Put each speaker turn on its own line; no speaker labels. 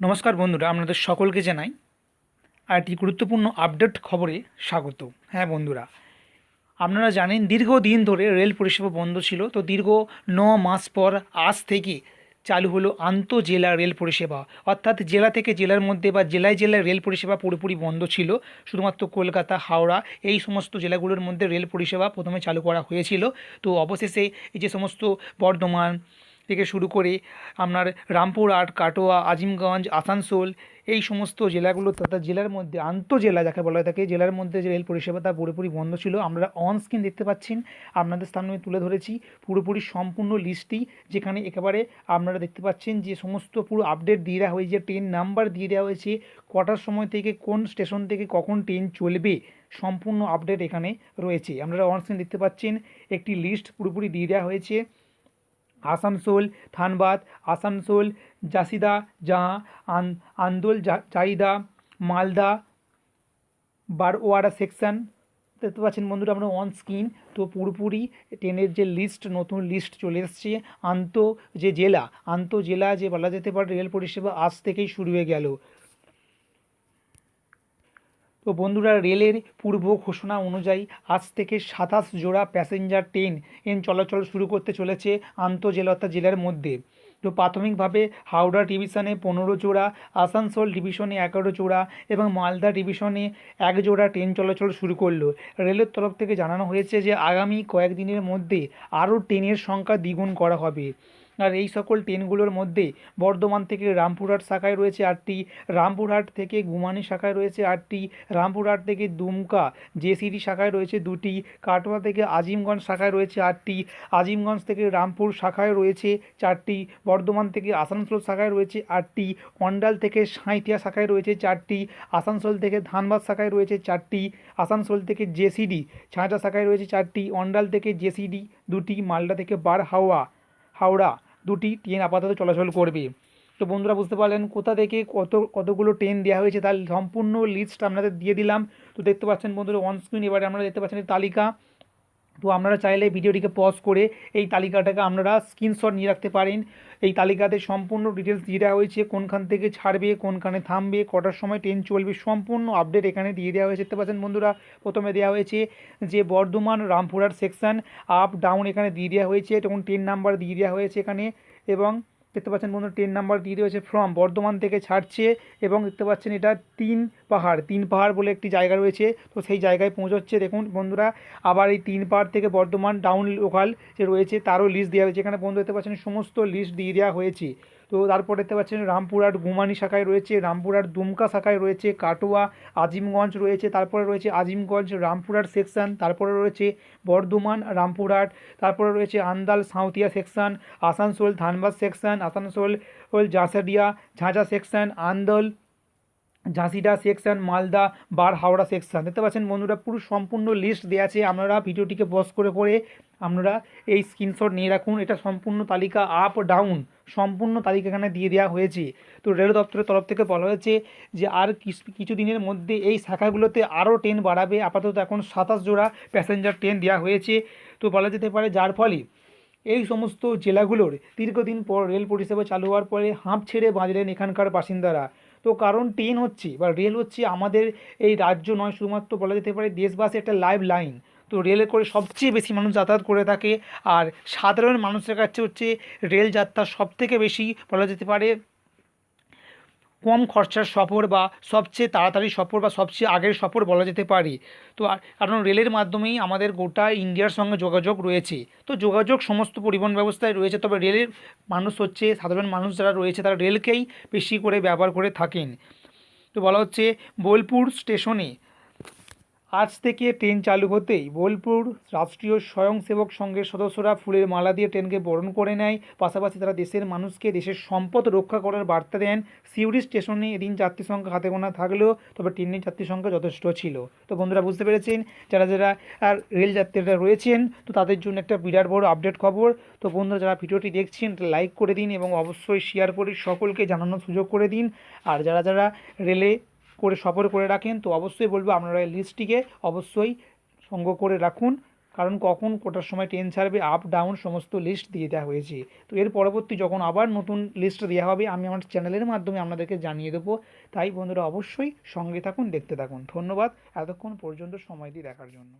নমস্কার বন্ধুরা, আপনাদের সকলকে জানাই আর একটি গুরুত্বপূর্ণ আপডেট খবরে স্বাগত। হ্যাঁ বন্ধুরা, আপনারা জানেন দীর্ঘদিন ধরে রেল পরিষেবা বন্ধ ছিল, তো দীর্ঘ ন মাস পর আজ থেকে চালু হলো আন্তঃজেলা রেল পরিষেবা। অর্থাৎ জেলা থেকে জেলার মধ্যে বা জেলায় জেলায় রেল পরিষেবা পুরোপুরি বন্ধ ছিল। শুধুমাত্র কলকাতা, হাওড়া এই সমস্ত জেলাগুলোর মধ্যে রেল পরিষেবা প্রথমে চালু করা হয়েছিল। তো অবশেষে এই যে সমস্ত বর্ধমান থেকে শুরু করে আপনার রামপুরহাট কাটোয়া, আজিমগঞ্জ, আসানসোল, এই সমস্ত জেলাগুলো তথা জেলার মধ্যে আন্তঃজেলা যাকে বলা থাকে জেলার মধ্যে যে রেল পরিষেবা তা পুরোপুরি বন্ধ ছিল আমরা অন স্ক্রিন দেখতে পাচ্ছেন, আপনাদের সামনে তুলে ধরেছি পুরোপুরি সম্পূর্ণ লিস্টটি যেখানে একেবারে আপনারা দেখতে পাচ্ছেন যে সমস্ত পুরো আপডেট দিয়ে দেওয়া হয়েছে ট্রেন নাম্বার দিয়ে দেওয়া হয়েছে, কটার সময় থেকে কোন স্টেশন থেকে কখন ট্রেন চলবে, সম্পূর্ণ আপডেট এখানে রয়েছে। আপনারা অন স্ক্রিন দেখতে পাচ্ছেন, একটি লিস্ট পুরোপুরি দিয়ে দেওয়া হয়েছে। আসানসোল, থানবাদ, আসানসোল, জাসিদা জাহা আন, আন্দোল চাহিদা মালদা বারওয়াড়া সেকশন দেখতে পাচ্ছেন বন্ধুরা আমরা অন স্ক্রিন তো পুরোপুরি ট্রেনের যে লিস্ট নতুন লিস্ট চলে এসছে। আন্ত যে জেলা, আন্ত জেলা যে বলা যেতে পারে, রেল পরিষেবা আজ থেকেই শুরু হয়ে গেল। তো বন্ধুরা, রেলের পূর্ব ঘোষণা অনুযায়ী আজ থেকে সাতাশ জোড়া প্যাসেঞ্জার ট্রেন এন চলাচল শুরু করতে চলেছে আন্তঃজেলা জেলার মধ্যে। তো প্রাথমিকভাবে হাওড়া ডিভিশনে পনেরো জোড়া, আসানসোল ডিভিশনে এগারো জোড়া এবং মালদা ডিভিশনে এক জোড়া ট্রেন চলাচল শুরু করল। রেলের তরফ থেকে জানানো হয়েছে যে, আগামী কয়েকদিনের মধ্যে আরও ট্রেনের সংখ্যা দ্বিগুণ করা হবে। আর এই সকল ট্রেনগুলোর মধ্যে বর্ধমান থেকে রামপুরহাট শাখায় রয়েছে আটটি, রামপুরহাট থেকে গুমানি শাখায় রয়েছে আটটি, রামপুরহাট থেকে দুমকা, জেসিডি শাখায় রয়েছে দুটি, কাটোয়া থেকে আজিমগঞ্জ শাখায় রয়েছে আটটি, আজিমগঞ্জ থেকে রামপুর শাখায় রয়েছে চারটি, বর্ধমান থেকে আসানসোল শাখায় রয়েছে আটটি অন্ডাল থেকে সাঁইথিয়া শাখায় রয়েছে চারটি, আসানসোল থেকে ধানবাদ শাখায় রয়েছে চারটি, আসানসোল থেকে জেসিডি ছাঁচা শাখায় রয়েছে চারটি, অন্ডাল থেকে জেসিডি দুটি, মালদা থেকে বার হাওয়া হাওড়া দুটি ট্রেন আপাতত চলাচল করবে। তো বন্ধুরা বুঝতে পারলেন কোথা থেকে কত, কতগুলো ট্রেন দেওয়া হয়েছে, তার সম্পূর্ণ লিস্ট আপনাদের দিয়ে দিলাম। তো দেখতে পাচ্ছেন বন্ধুরা অন স্ক্রিন এবারে আপনারা দেখতে পাচ্ছেন তালিকা। তো আপনারা চাইলে ভিডিওটিকে পজ করে এই তালিকাটাকে আপনারা স্ক্রিনশট নিয়ে রাখতে পারেন। এই তালিকাতে সম্পূর্ণ ডিটেলস দিয়ে দেওয়া হয়েছে, কোনখান থেকে ছাড়বে, কোনখানে থামবে, কটার সময় ট্রেন চলবে, সম্পূর্ণ আপডেট এখানে দিয়ে দেওয়া হয়েছে। দেখতে পাচ্ছেন বন্ধুরা, প্রথমে দেওয়া হয়েছে যে বর্ধমান রামপুরার সেকশান আপ ডাউন এখানে দিয়ে দেওয়া হয়েছে তখন ট্রেন নাম্বার দিয়ে দেওয়া হয়েছে এখানে এবং দেখতে পাচ্ছেন বন্ধু ট্রেন নাম্বার দিয়ে দেওয়া হয়েছে ফ্রম বর্ধমান থেকে ছাড়ছে এবং দেখতে পাচ্ছেন এটা তিন পাহাড় তিন পাহাড় বলে একটি জায়গা রয়েছে। তো সেই জায়গায় পৌঁছচ্ছে। দেখুন বন্ধুরা, আবার এই তিন পাহাড় থেকে বর্ধমান ডাউন লোকাল যে রয়েছে, তারও লিস্ট দেওয়া হয়েছে। এখানে বন্ধু দেখতে পাচ্ছেন সমস্ত লিস্ট দিয়ে দেওয়া হয়েছে। তো তারপর দেখতে পাচ্ছেন রামপুরহাট গুমানি শাখায় রয়েছে রামপুরহাট দুমকা শাখায় রয়েছে, কাটোয়া, আজিমগঞ্জ রয়েছে, তারপরে রয়েছে আজিমগঞ্জ রামপুরহাট সেকশান তারপরে রয়েছে বর্ধমান রামপুরহাট তারপরে রয়েছে Andal, Sainthia section Asansol, Dhanbad section Asansol Jasidih Jhajha section Andal Jasidih section Malda বার, হাওড়া সেকশন দেখতে পাচ্ছেন বন্ধুরা, পুরো সম্পূর্ণ লিস্ট দেওয়া আছে। আপনারা ভিডিওটিকে পজ করে করে আপনারা এই স্ক্রিনশট নিয়ে রাখুন। এটা সম্পূর্ণ তালিকা আপ ডাউন সম্পূর্ণ তালিকা এখানে দিয়ে দেওয়া হয়েছে। তো রেল দপ্তরের তরফ থেকে বলা হয়েছে যে, আর কিছু দিনের মধ্যে এই শাখাগুলোতে আরও ট্রেন বাড়াবে। আপাতত এখন সাতাশ জোড়া প্যাসেঞ্জার ট্রেন দেওয়া হয়েছে। তো বলা যেতে পারে, যার ফলে এই সমস্ত জেলাগুলোর দীর্ঘদিন পর রেল পরিষেবা চালু হওয়ার পরে হাঁপ ছেড়ে বাঁচলেন এখানকার বাসিন্দারা। তো কারণ ট্রেন হচ্ছে, বা রেল হচ্ছে আমাদের এই রাজ্য নয়, শুধুমাত্র বলা যেতে পারে দেশবাসী একটা লাইভ লাইন তো রেলে করে সবচেয়ে বেশি মানুষ যাতায়াত করে থাকে, আর সাধারণ মানুষের কাছে হচ্ছে রেল যাত্রা সবথেকে বেশি বলা যেতে পারে কম খরচার সফর বা সবচেয়ে তাড়াতাড়ি সফর বা সবচেয়ে আগের সফর বলা যেতে পারে। তো কারণ রেলের মাধ্যমেই আমাদের গোটা ইন্ডিয়ার সঙ্গে যোগাযোগ রয়েছে। তো যোগাযোগ সমস্ত পরিবহন ব্যবস্থায় রয়েছে, তবে রেলের মানুষ হচ্ছে, সাধারণ মানুষ যারা রয়েছে, তারা রেলকেই বেশি করে ব্যবহার করে থাকেন। তো বলা হচ্ছে, বোলপুর স্টেশনে আজ থেকে ট্রেন চালু হতেই বোলপুর রাষ্ট্রীয় স্বয়ংসেবক সংঘের সদস্যরা ফুলের মালা দিয়ে ট্রেনকে বরণ করে নেয়। পাশাপাশি তারা দেশের মানুষকে দেশের সম্পদ রক্ষা করার বার্তা দেন। সিউড়ি স্টেশনে এদিন যাত্রী সংখ্যা হাতে গোনা থাকলেও তবে ট্রেনের যাত্রী সংখ্যা যথেষ্ট ছিল। তো বন্ধুরা বুঝতে পেরেছেন, যারা যারা আর রেল যাত্রীরা রয়েছেন, তো তাদের জন্য একটা বিরাট বড় আপডেট খবর। তো বন্ধুরা যারা ভিডিওটি দেখছেন লাইক করে দিন এবং অবশ্যই শেয়ার করে সকলকে জানানোর সুযোগ করে দিন। আর যারা যারা রেলে করে সফর করে রাখেন, তো অবশ্যই বলব আপনারা এই লিস্টটিকে অবশ্যই সংগ্রহ করে রাখুন, কারণ কখন কোটার সময় ট্রেন ছাড়বে আপ ডাউন সমস্ত লিস্ট দিয়ে দেওয়া হয়েছে। তো এর পরবর্তী যখন আবার নতুন লিস্ট দেওয়া হবে, আমি আমার চ্যানেলের মাধ্যমে আপনাদেরকে জানিয়ে দেবো। তাই বন্ধুরা অবশ্যই সঙ্গে থাকুন, দেখতে থাকুন। ধন্যবাদ, এতক্ষণ পর্যন্ত সময় দিয়ে দেখার জন্য।